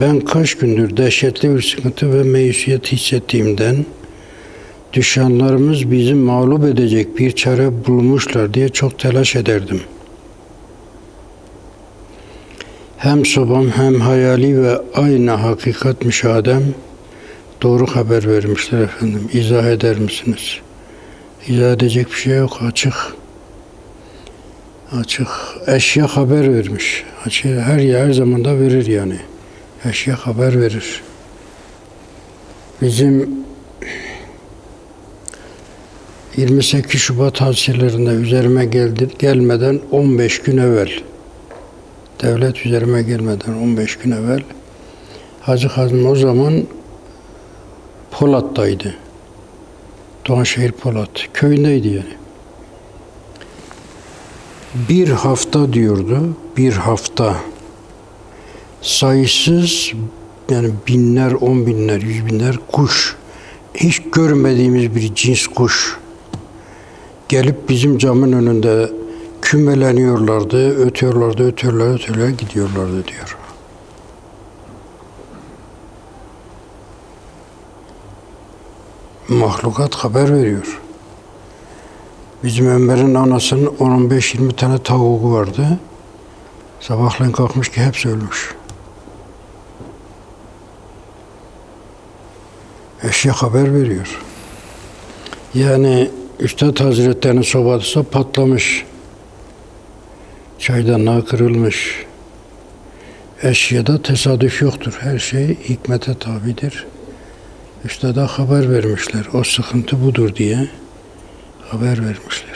Ben kaç gündür dehşetli bir sıkıntı ve meyusiyet hissettiğimden düşmanlarımız bizi mağlup edecek bir çare bulmuşlar diye çok telaş ederdim. Hem sobam hem hayali ve aynı hakikat müşahedem doğru haber vermişler efendim. İzah eder misiniz? İzah edecek bir şey yok açık. Açık. Eşya haber vermiş. Açık. Her yer her zaman da verir yani. Eşya haber verir. Bizim 28 Şubat hadiselerinde üzerime geldi, gelmeden 15 gün evvel devlet üzerime gelmeden 15 gün evvel Hacı Hazım o zaman Polat'taydı. Doğanşehir Polat. Köyündeydi yani. Bir hafta diyordu. Bir hafta. Sayısız yani binler, on binler, yüz binler kuş. Hiç görmediğimiz bir cins kuş. Gelip bizim camın önünde kümeleniyorlardı, ötüyorlardı, ötüyorlar, ötüyorlar, gidiyorlardı diyor. Mahlukat haber veriyor. Bizim Ömer'in anasının 15-20 tane tavuğu vardı. Sabahleyin kalkmış ki hepsi ölmüş. Eşya haber veriyor. Yani Üstad Hazretleri'nin sobası patlamış. Çaydanlığa kırılmış. Eşyada tesadüf yoktur. Her şey hikmete tabidir. Üstada haber vermişler. O sıkıntı budur diye haber vermişler.